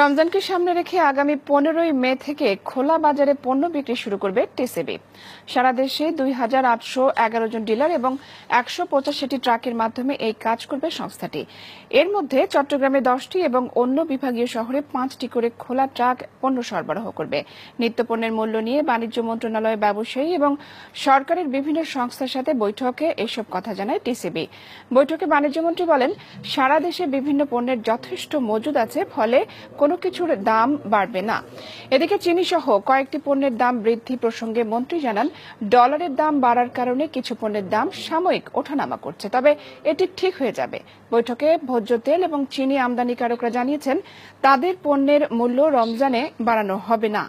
রমজানকে সামনে রেখে আগামী পনেরোই মে থেকে খোলা বাজারে পণ্য বিক্রি শুরু করবে টিসিবি। সারা দেশে দুই হাজার আটশো এগারো জন ডিলার এবং একশো পঁচাশিটি ট্রাকের মাধ্যমে এই কাজ করবে সংস্থাটি। এর মধ্যে চট্টগ্রামে দশটি এবং অন্য বিভাগীয় শহরে পাঁচটি করে খোলা ট্রাক পণ্য সরবরাহ করবে। নিত্যপণ্যের মূল্য নিয়ে বাণিজ্য মন্ত্রণালয় ব্যবসায়ী এবং সরকারের বিভিন্ন সংস্থার সাথে বৈঠকে এসব কথা জানায় টিসিবি। বৈঠকে বাণিজ্যমন্ত্রী বলেন, সারা দেশে বিভিন্ন পণ্যের যথেষ্ট মজুদ আছে, ফলে কোনো কিছুর দাম বাড়বে না। এদিকে চিনি সহ কয়েকটি পণ্যের দাম বৃদ্ধি প্রসঙ্গে মন্ত্রী জানান, ডলারের দাম বাড়ার কারণে কিছু পণ্যের দাম সাময়িক ওঠানামা করছে। তবে এটি ঠিক হয়ে যাবে। বৈঠকে ভোজ্য তেল এবং চিনি আমদানিকারকরা জানিয়েছেন, তাদের পণ্যের মূল্য রমজানে বাড়ানো হবে না।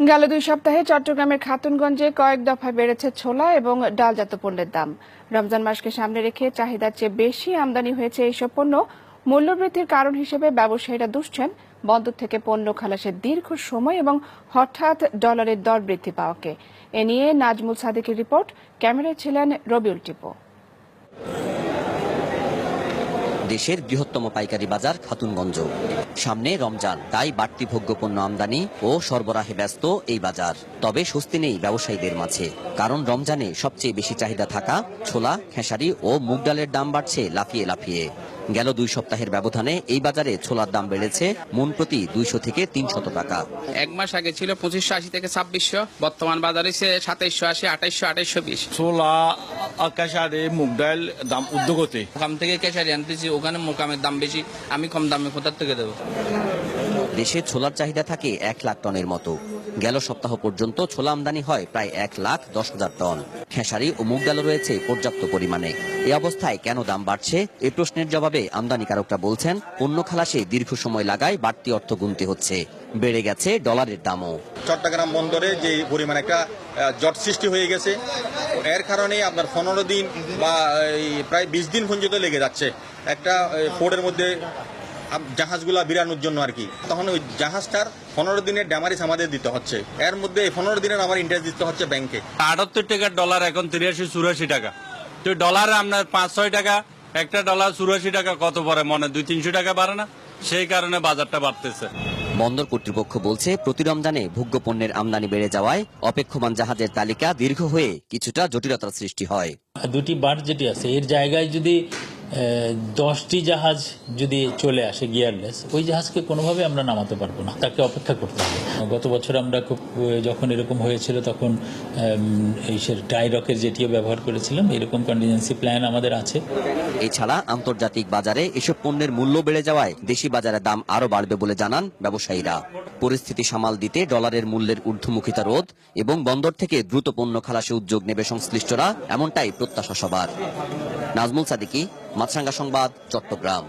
গেল দুই সপ্তাহে চট্টগ্রামের খাতুনগঞ্জে কয়েক দফায় বেড়েছে ছোলা এবং ডালজাত পণ্যের দাম। রমজান মাসকে সামনে রেখে চাহিদার চেয়ে বেশি আমদানি হয়েছে এইসব পণ্য। মূল্যবৃদ্ধির কারণ হিসেবে ব্যবসায়ীরা দুষছেন। বন্দর থেকে পণ্য খালাসের দীর্ঘ সময় এবং হঠাৎ ডলারের দর বৃদ্ধি পাওয়াকে। এ নিয়ে নাজমুল সাদিকের রিপোর্ট। ক্যামেরায় ছিলেন রবিউল টিপো। দেশের বৃহত্তম পাইকারি বাজার খাতুনগঞ্জ। সামনে রমজান তাই বাড়তি ভোগ্যপণ্য আমদানি ও সরবরাহে ব্যস্ত এই বাজার। তবে স্বস্তি নেই ব্যবসায়ীদের মাঝে কারণ রমজানে সবচেয়ে বেশি চাহিদা থাকা ছোলা খেসারি ও মুগ ডালের দাম বাড়ছে লাফিয়ে লাফিয়ে। গেল দুই সপ্তাহের ব্যবধানে এই বাজারে ছোলার দাম বেড়েছে মন প্রতি দুইশো থেকে তিনশত টাকা। এক মাস আগে ছিল পঁচিশশো আশি থেকে ছাব্বিশশো বর্তমান বাজারে সে সাতাইশশো আশি আঠাইশশো আঠাইশশো বিশ। ছোলা আকাশারে মুগ ডাল দাম উদ্যোগতে। ওখান থেকে কেশারি আনতেছি ওখানে মোকামের দাম বেশি, আমি কম দামে কোথার থেকে দেবো? দেশে ছোলার চাহিদা থাকে এক লাখ টনের মতো। গেল সপ্তাহ পর্যন্ত ছোলা আমদানি হয় প্রায় এক লাখ দশ হাজার টন। খেসারি ও মুগ ডাল রয়েছে পর্যাপ্ত পরিমাণে। এ অবস্থায় কেন দাম বাড়ছে? এ প্রশ্নের জবাবে আমদানিকারকরা বলছেন অন্য খালাসে দীর্ঘ সময় লাগায় বাড়তি অর্থ গুনতে হচ্ছে। বেড়ে গেছে ডলারের দামও। চট্টগ্রাম বন্দরে যে পরিমাণ একটা জট সৃষ্টি হয়ে গেছে এর কারণে আপনার পনেরো দিন বা এই প্রায় বিশ দিন পর্যন্ত লেগে যাচ্ছে। একটা পোর্টের মধ্যে জাহাজগুলা বিরানোর জন্য আর কি। তখন ওই জাহাজটার পনেরো দিনের ড্যামারিস আমাদের দিতে হচ্ছে। এর মধ্যে পনেরো দিনের আমার ইন্টারেস্ট দিতে হচ্ছে ব্যাংকে আটাত্তর টাকার ডলার এখন তিরাশি চুরাশি টাকা। তো ডলার আপনার পাঁচ ছয় টাকা একটা ডলার চুরাশি টাকা কত পরে মনে দুই তিনশো টাকা বাড়ে না? সেই কারণে বাজারটা বাড়তেছে। বন্দর কর্তৃপক্ষ বলছে, প্রতি রমজানে ভোগ্য পণ্যের আমদানি বেড়ে যাওয়ায় অপেক্ষমান জাহাজের তালিকা দীর্ঘ হয়ে কিছুটা জটিলতার সৃষ্টি হয়। দুটি বার যেটি আছে, এর জায়গায় যদি দশটি জাহাজ যদি চলে আসে গিয়ারলেস ওই জাহাজকে কোনোভাবে আমরা নামাতে পারব না। তাকে অপেক্ষা করতে হবে। গত বছর আমরা খুব যখন এরকম হয়েছিল তখন উম, এই সে ডাইরকের যেটিও ব্যবহার করেছিলাম এরকম কন্টিজেন্সি প্ল্যান আমাদের আছে। এছাড়া আন্তর্জাতিক বাজারে এসব পণ্যের মূল্য বেড়ে যাওয়ায় দেশি বাজারে দাম আরও বাড়বে বলে জানান ব্যবসায়ীরা। পরিস্থিতি সামাল দিতে ডলারের মূল্যের ঊর্ধ্বমুখিতা রোধ এবং বন্দর থেকে দ্রুত পণ্য খালাসে উদ্যোগ নেবে সংশ্লিষ্টরা এমনটাই প্রত্যাশা সবার। নাজমুল সাদিকি মাছরাঙ্গা সংবাদ চট্টগ্রাম।